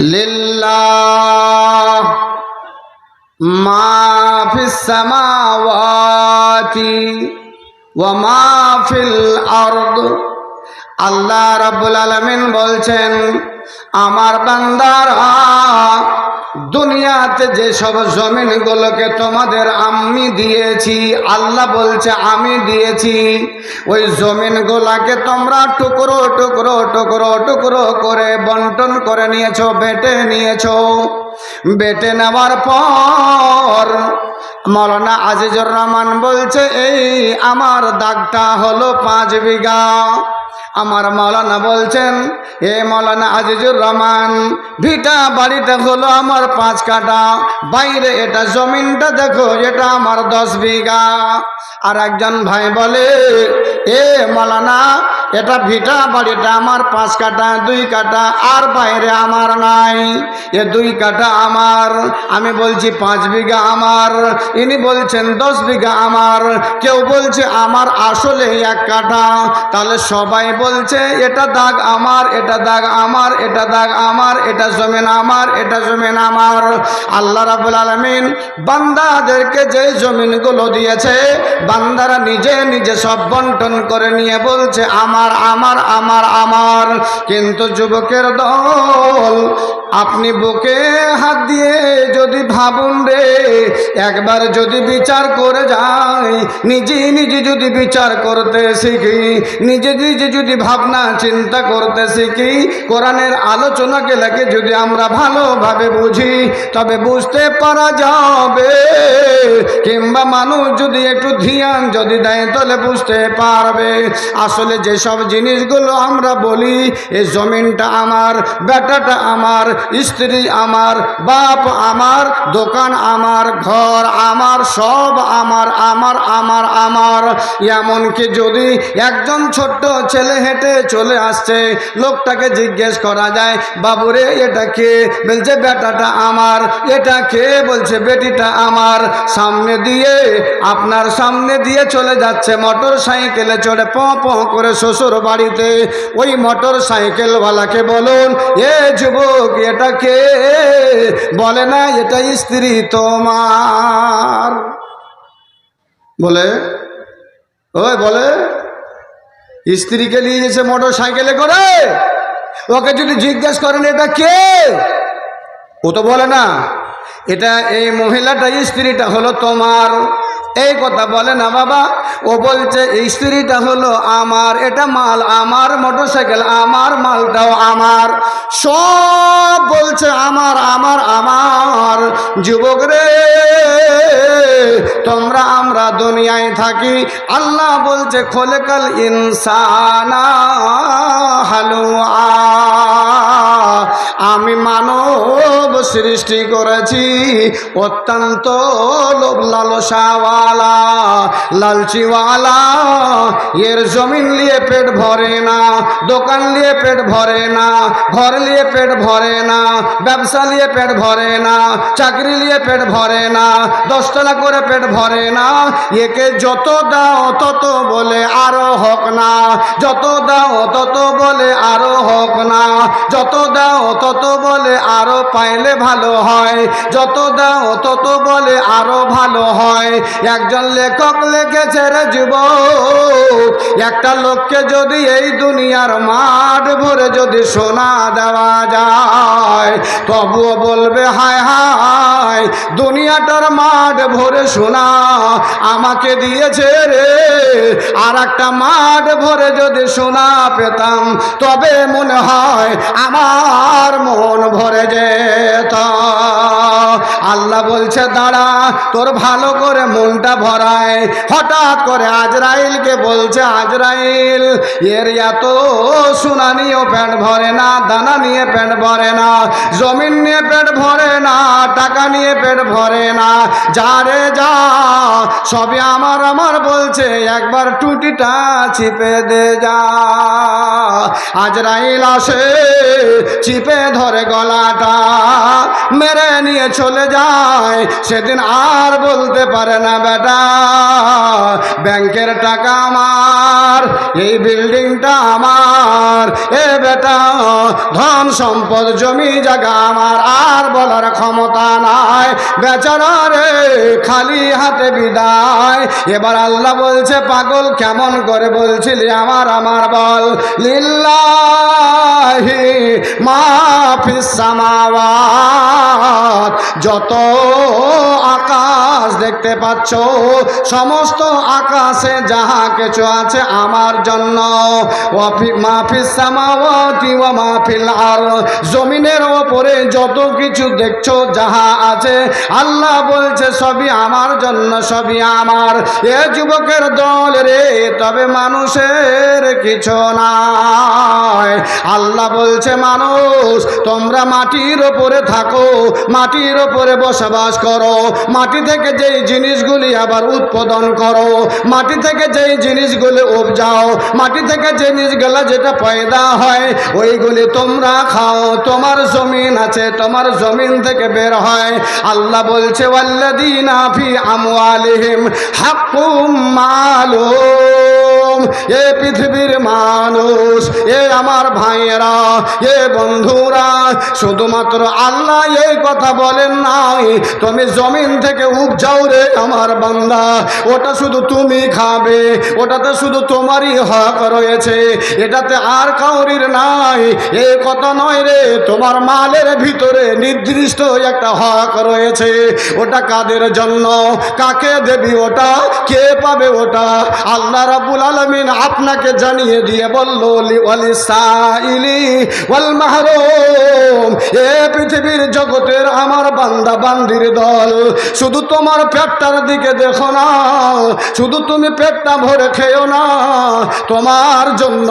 لله ما في السماوات وما في الأرض আল্লাহ রাব্বুল আলামিন বলছেন আমার বান্দারা দুনিয়াতে যে সব জমিনগুলোকে তোমাদের আমি দিয়েছি, আল্লাহ বলছে আমি দিয়েছি, ওই জমিনগুলাকে তোমরা টুকরো টুকরো টুকরো টুকরো করে বন্টন করে নিয়েছো, বেটে নিয়েছো। বেটে নেওয়ার পর মৌলানা আজিজুর রহমান বলছে, এই আমার দাগটা হলো পাঁচ বিঘা। আমার মৌলানা বলছেন, এ মৌলানা আজিজুর রহমান ভিটা বাড়িটা হলো আমার পাঁচ কাটা বাইরে এটা জমিনটা দেখো, এটা আমার দশ বিঘা। আর একজন ভাই বলে, এ মৌলানা, এটা ভিটা বাড়িটা আমার পাঁচ কাটা দুই কাটা আর বাইরে আমার নাই, এ দুই কাটা আমার। আমি বলছি, পাঁচ বিঘা আমার। ইনি বলছেন, দশ বিঘা আমার। কেউ বলছে, আমার আসলে এক কাটা তাহলে সবাই বলছে, এটা দাগ আমার, এটা দাগ আমার, এটা দাগ আমার, এটা জমিন আমার, এটা জমিন আমার। আল্লাহ রাবুল আলমিন বান্দাদেরকে যে জমিনগুলো দিয়েছে, বান্দারা নিজে নিজে সব বন্টন করে নিয়ে বলছে, আমার আমার আমার আমার। কিন্তু যুবকের দল আপনি বুকে হাত দিয়ে যদি ভাবুন রে, একবার যদি বিচার করে যাই, নিজে নিজে যদি বিচার করতে শিখি, নিজে নিজে যদি ভাবনা চিন্তা করতে শিখি, কোরআনের আলোচনাকে লাগে যদি আমরা ভালোভাবে বুঝি, তবে বুঝতে পারা যাবে। কিংবা মানুষ যদি একটু ধ্যান যদি দেয়, তাহলে বুঝতে পারবে। আসলে যেসব জিনিসগুলো আমরা বলি এই জমিনটা আমার, বেটাটা আমার স্ত্রী আমার, বাপ আমার, দোকান আমার, ঘর আমার, সব আমার আমার আমার আমার। এমনকি যদি একজন ছোট্ট ছেলে হেঁটে চলে আসছে, লোকটাকে জিজ্ঞেস করা যায়, বাবুরে, এটা কে? বলছে, বেটাটা আমার। এটা কে? বলছে, বেটিটা আমার। সামনে দিয়ে, আপনার সামনে দিয়ে চলে যাচ্ছে মোটর সাইকেলে চড়ে, প প করে শ্বশুর বাড়িতে ওই মোটর সাইকেলওয়ালাকে বলুন, এ যুবক কে বলে না, এটা স্ত্রী তোমার। বলে? ওই বলে, স্ত্রীকে নিয়ে গেছে মোটর সাইকেলে করে? ওকে যদি জিজ্ঞেস করেন, এটা কে? ও তো বলে না, এটা এই মহিলাটা, স্ত্রীটা হলো তোমার। এই কথা বলে না বাবা। ও বলছে স্ত্রীটা হলো আমার, এটা মাল আমার, মোটরসাইকেল আমার, মালটাও আমার। সব বলছে, আমার আমার আমার। যুবক রে, তোমরা আমরা দুনিয়ায় থাকি। আল্লাহ বলছে, খোলেকাল ইনসানা হালুয়া। আমি মানব সৃষ্টি করেছি। অত্যন্ত লোভ লালসাওয়ালা, লালচিওয়ালা। এর জমিন নিয়ে পেট ভরে না, দোকান নিয়ে পেট ভরে না, ঘর নিয়ে পেট ভরে না, ব্যবসা নিয়ে পেট ভরে না, চাকরি নিয়ে পেট ভরে না, দশতলা করে পেট ভরে না। একে যত দাও তত বলে আরও হোক না, যত দাও তত বলে আরও হোক না, যত দাও তত বলে আরও পাইলে ভালো হয়। যত দাও তত বলে আরও ভালো হয়। একজন লেখক লিখেছে রে যুব একটা লোককে যদি এই দুনিয়ার মাঠ ভরে যদি সোনা দেওয়া যায়, তবুও বলবে, হায় হায়, দুনিয়াটার মাঠ ভরে সোনা আমাকে দিয়েছে রে। আর একটা মাঠ ভরে যদি সোনা পেতাম, তবে মনে হয় আমার মন ভরে যেত। আল্লাহ বলছে, দাঁড়া, তোর ভালো করে মনটা ভরায়। হঠাৎ করে আজরাইলকে বলছে, আজরাইল, এর এত সোনা নিয়েও পেট ভরে না, দানা নিয়ে পেট ভরে না, জমিন নিয়ে পেট ভরে না, টাকা নিয়ে পেট ভরে না। যা রে যা, সবে আমার আমার বলছে, একবার টুটিটা চিপে দে যা। আজরাইল আসে চিপে ধরে গলাটা, মেরে নিয়ে চলে যায়। সেদিন আর বলতে পারে না বেটা। ব্যাংকের টাকা আমার, এই বিল্ডিংটা আমার। এ বেটা, ধন সম্পদ, জমি জায়গা আমার। আর বলার ক্ষমতা নাই। বেচারা রে, খালি হাতে বিদায়। এবার আল্লাহ বলছে, পাগল কেমন করে বলছিলি আমার আমার বল? লিল্লাহি মাফিস সামাওয়াত। যত আকাশ দেখতে পাচ্ছ। সমস্ত আকাশে যাহা কিছু আছে আমার জন্য। জমিনের ওপরে যত কিছু দেখছ যাহা আছে, আল্লাহ বলছে, সবই আমার জন্য, সবই আমার। এ যুবকের দল রে, তবে মানুষের কিছু নাই। আল্লাহ বলছে, মানুষ, তোমরা মাটির ওপরে থাকো, মাটির ওপরে বসবাস করো। মাটি থেকে যেই জিনিসগুলি আবার উৎপাদন করো। মাটি থেকে যেই জিনিসগুলি উপজাও, মাটি থেকে জিনিসগুলো যেটা পয়দা হয়, ওইগুলি তোমরা খাও। তোমার জমিন আছে, তোমার জমিন থেকে বের হয়। আল্লাহ বলছে ওয়াল্লাদিনা ফি আমওয়ালিহিম হাক্কুম মালুম। এ পৃথিবীর মানুষ, এ আমার ভাইয়েরা, এ বন্ধুরা, শুধুমাত্র আল্লাহ এই কথা বলেন নাই। তুমি জমিন থেকে উপজাও রে আমার বান্দা। ওটা শুধু তুমি খাবে, ওটাতে শুধু তোমারই হক রয়েছে। এটাতে আর কাউরির নাই। এ কথা নয় রে, তোমার মালের ভিতরে নির্দিষ্ট একটা হক রয়েছে। ওটা কাদের জন্য? কাকে দেবি ওটা? কে পাবে ওটা? আল্লাহ রাবুল আপনাকে জানিয়ে দিয়ে বলল এ পৃথিবীর জগতের আমার বান্দা বান্দির দল। শুধু তোমার পেটটার দিকে দেখো না, শুধু তুমি পেটটা ভরে খেও না। তোমার জন্য,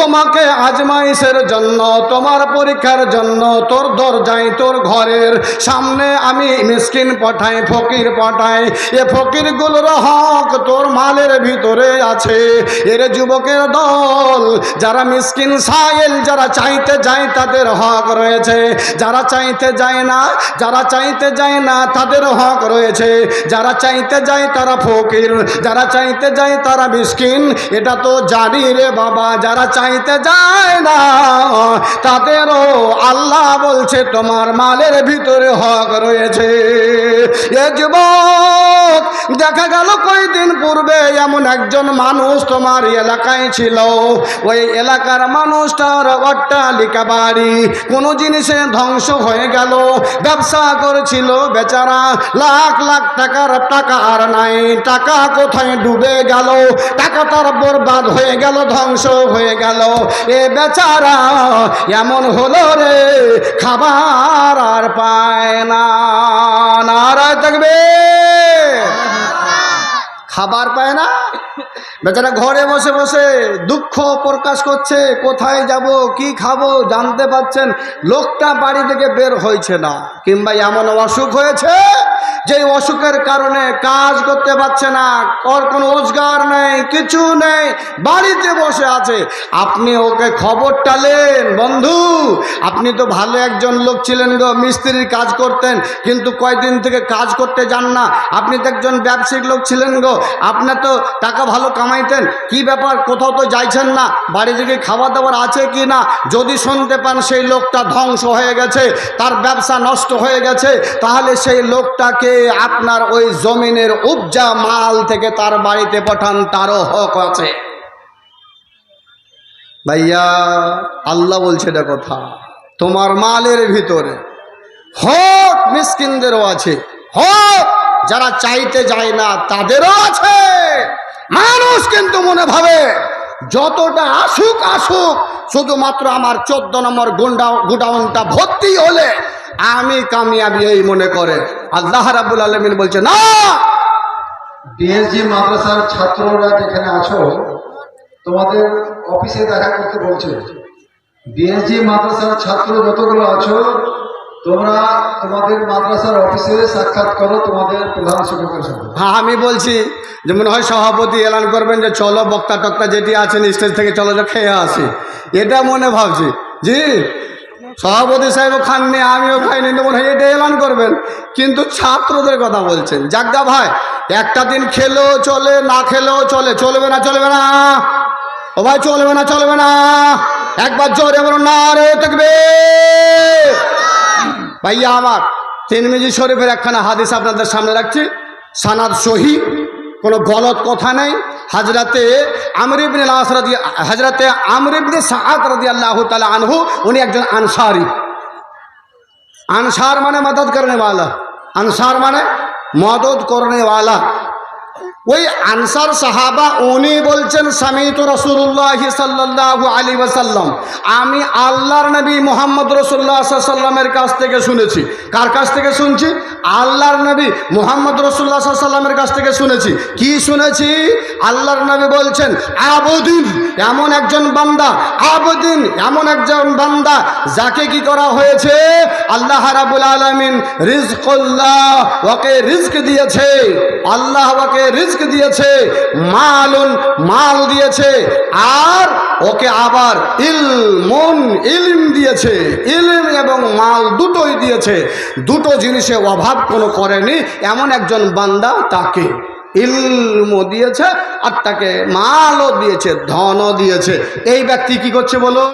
তোমাকে আজমাইশের জন্য, তোমার পরীক্ষার জন্য, তোর দরজায়, তোর ঘরের সামনে আমি মিসকিন পাঠাই, ফকির পাঠাই। এ ফকিরগুলোর হক তোর মালের ভিতরে আছে। এর যুবকের দল, যারা মিসকিন সাইল যারা চাইতে যায় তাদের হক রয়েছে। যারা চাইতে যায় না, যারা চাইতে যায় না তাদের হক রয়েছে। যারা চাইতে যায় তারা ফকির, যারা চাইতে যায় তারা মিসকিন, এটা তো জানি রে বাবা, যারা চাইতে যায় না, তাদেরও আল্লাহ বলছে তোমার মালের ভিতরে হক রয়েছে। এ যুবক, দেখা গেল কয়দিন পূর্বে এমন একজন মানুষ তোমার এলাকায় ছিল। ওই এলাকার মানুষটার অট্টালিকা বাড়ি কোনো জিনিসে ধ্বংস হয়ে গেল। ব্যবসা করেছিল বেচারা। লাখ লাখ টাকার টাকা আর নাই। টাকা কোথায় ডুবে গেল? টাকা তার বরবাদ হয়ে গেল, ধ্বংস হয়ে গেল। এ বেচারা এমন হলো রে, খাবার আর পায় না। নারায় থাকবে। খাবার পায় না। বেচারা ঘরে বসে বসে দুঃখ প্রকাশ করছে, কোথায় যাব, কি খাব জানতে পাচ্ছেন লোকটা বাড়ি থেকে বের হয়েছে না। কিংবা এমন অসুখ হয়েছে যে অসুখের কারণে কাজ করতে পারছে না ওর কোনো রোজগার নেই, কিছু নেই, বাড়িতে বসে আছে। আপনি ওকে খবর টালেন বন্ধু, আপনি তো ভালো একজন লোক ছিলেন গো, মিস্ত্রির কাজ করতেন, কিন্তু কয়দিন থেকে কাজ করতে যান না। আপনি তো একজন ব্যবসায়িক লোক ছিলেন গো, আপনার তো টাকা ভালো কামাইতেন? কি ব্যাপার? কোথাও তো যাইছেন না। বাড়ি থেকে খাওয়া দাবার আছে কি না? যদি শুনতে পান সেই লোকটা ধ্বংস হয়ে গেছে, তার ব্যবসা নষ্ট হয়ে গেছে, তাহলে সেই লোকটাকে আপনার ওই জমিনের উপজা মাল থেকে তার বাড়িতে পাঠান, তারও হক আছে। ভাইয়া, আল্লাহ বলছে এটা কথা। তোমার মালের ভিতরে হক মিসকিনদেরও আছে। হক যারা চাইতে যায় না, তাদেরও আছে। মানুষ কিন্তু মনে ভাবে, যতটা আসুক আসুক, শুধুমাত্র আমার চোদ্দ নম্বর গুন্ডা, গুডাউনটা ভর্তি হলে আমি কামিয়াবি এই মনে করে। আল্লাহ রাবুল আলমিন বলছে, না! ডিএসজি মাদ্রাসার ছাত্ররা যেখানে আছো, তোমাদের অফিসে দেখা করতে বলছে ডিএসজি মাদ্রাসার ছাত্র যতগুলো আছো তোমরা তোমাদের মাদ্রাসার অফিসে সাক্ষাৎ করো, তোমাদের প্রধান শিক্ষকের সাথে। হ্যাঁ আমি বলছি যে মনে হয় সভাপতি এলান করবেন যে, চলো বক্তা টক্তা যেটি আছেন স্টেজ থেকে চলো যে খেয়ে আসি। এটা মনে ভাবছি। জি, সভাপতি সাহেব খাননি, আমিও খাইনি, তো মনে হয় এটা এলান করবেন। কিন্তু ছাত্রদের কথা বলছেন। যাক যাজ্ঞা ভাই, একটা দিন খেলেও চলে, না খেলেও চলে, চলবে না চলবে না। ও ভাই, চলবে না চলবে না। একবার জোরে বলুন না রে, থাকবে। ভাইয়া আমার তেনমেজি শরীফের একখানা হাদিস আপনাদের সামনে রাখছি। সানাদ সহি, কোনো গলত কথা নেই। হাজরাতে আমরিবিন রাজি হাজরাতে আমরিবিন সাহাত রাজি আল্লাহ তালা আনহু, উনি একজন আনসারি। আনসার মানে মদত করনেওয়ালা আনসার মানে মদত করনেওয়ালা ওই আনসার সাহাবা উনি বলছেন, সামিত রসুল্লাহ সাল্লাহ আলী ওয়াসাল্লাম। আমি আল্লাহর নবী মোহাম্মদ রসুল্লাহ সাল্লামের কাছ থেকে শুনেছি। কার কাছ থেকে শুনছি? আল্লাহর নবী মোহাম্মদ রসুল্লাহ সাল্লামের কাছ থেকে শুনেছি। কি শুনেছি? আল্লাহর নবী বলছেন, আবদিন, এমন একজন বান্দা, আবদিন, এমন একজন বান্দা, যাকে কি করা হয়েছে? আল্লাহ রাবুল আলমিন রিজকুল্লাহ ওকে রিস্ক দিয়েছে। আল্লাহ ওকে রিস্ক দিয়েছে, মালুন মাল দিয়েছে, আর ওকে আবার ইলমুন ইলিম দিয়েছে, ইলিম এবং মাল দুটোই দিয়েছে। দুটো জিনিসে অভাব কোনো করেনি, এমন একজন বান্দা তাকে ইলমও দিয়েছে আর তাকে মালও দিয়েছে, ধনও দিয়েছে। এই ব্যক্তি কি করছে বলো?